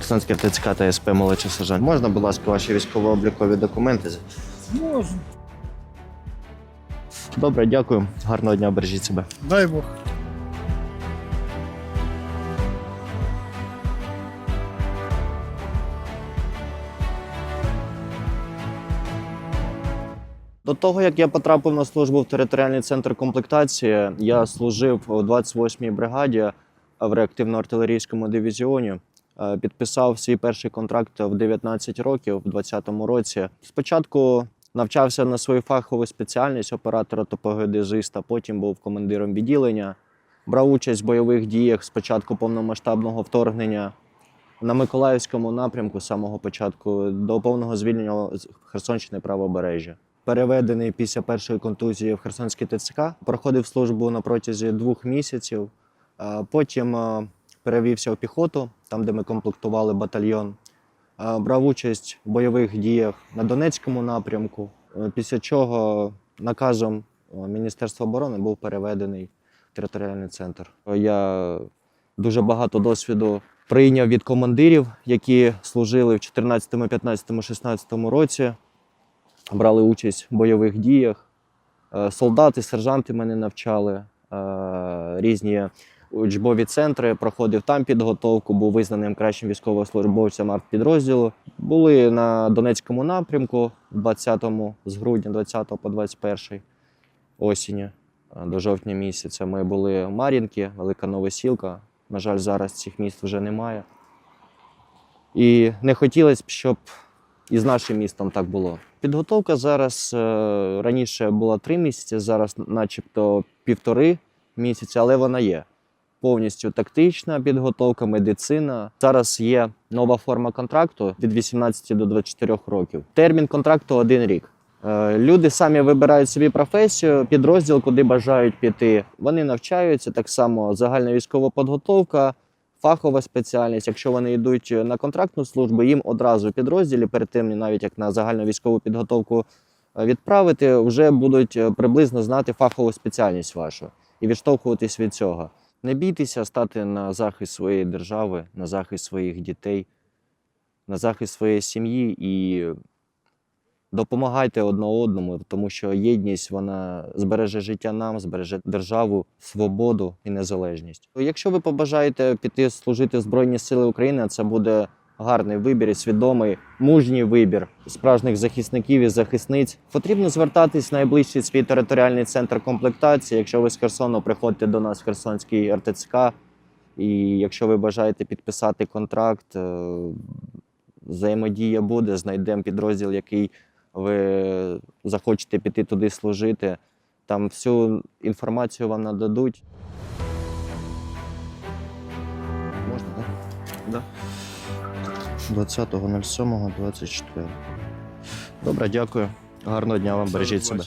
Херсонський РТЦК та СП молодший сержант. Можна, будь ласка, ваші військово-облікові документи? Можна. Добре, дякую. Гарного дня, бережіть себе. Дай Бог. До того, як я потрапив на службу в територіальний центр комплектації, я служив у 28-й бригаді в реактивно-артилерійському дивізіоні. Е, Підписав свій перший контракт в 19 років, в 2020 році. Спочатку навчався на свою фахову спеціальність оператора топогеодезиста, потім був командиром відділення. Брав участь в бойових діях з початку повномасштабного вторгнення на Миколаївському напрямку з самого початку до повного звільнення Херсонщини правобережжя. Переведений після першої контузії в Херсонський ТЦК, проходив службу на протязі двох місяців. Потім е, перевівся в піхоту, там, де ми комплектували батальйон. Е, Брав участь в бойових діях на Донецькому напрямку, е, після чого наказом е, Міністерства оборони був переведений в територіальний центр. Я дуже багато досвіду прийняв від командирів, які служили в 14, 15, 16 році, брали участь в бойових діях. Солдати, сержанти мене навчали, різні учбові центри, проходив там підготовку, був визнаним кращим військовослужбовцем артпідрозділу. Були на Донецькому напрямку 20-му, з грудня 20 по 21 осені е, до жовтня місяця. Ми були в Мар'їнки, Велика Новосілка. На жаль, зараз цих міст вже немає. І не хотілося б, щоб і з нашим містом так було. Підготовка зараз е, раніше була три місяці, зараз начебто півтори місяці, але вона є. Повністю тактична підготовка, медицина. Зараз є нова форма контракту від 18 до 24 років. Термін контракту один рік. Е, Люди самі вибирають собі професію, підрозділ, куди бажають піти. Вони навчаються так само загальна військова підготовка, фахова спеціальність. Якщо вони йдуть на контрактну службу, їм одразу підрозділі, перед тим навіть як на загальну військову підготовку е, відправити, вже будуть е, приблизно знати фахову спеціальність вашу і відштовхуватись від цього. Не бійтеся стати на захист своєї держави, на захист своїх дітей, на захист своєї сім'ї і допомагайте одне одному, тому що єдність вона збереже життя нам, збереже державу, свободу і незалежність. Якщо ви побажаєте піти служити в Збройні Сили України, це буде гарний вибір і свідомий, мужній вибір справжніх захисників і захисниць. Потрібно звертатись в найближчий свій територіальний центр комплектації. Якщо ви з Херсону приходьте до нас в Херсонський РТЦК, і якщо ви бажаєте підписати контракт, е, взаємодія буде, знайдемо підрозділ, який ви захочете піти туди служити. Там всю інформацію вам нададуть. Можна, так? Да? 20.07.24. Добре, дякую. Гарного дня вам, бережіть себе.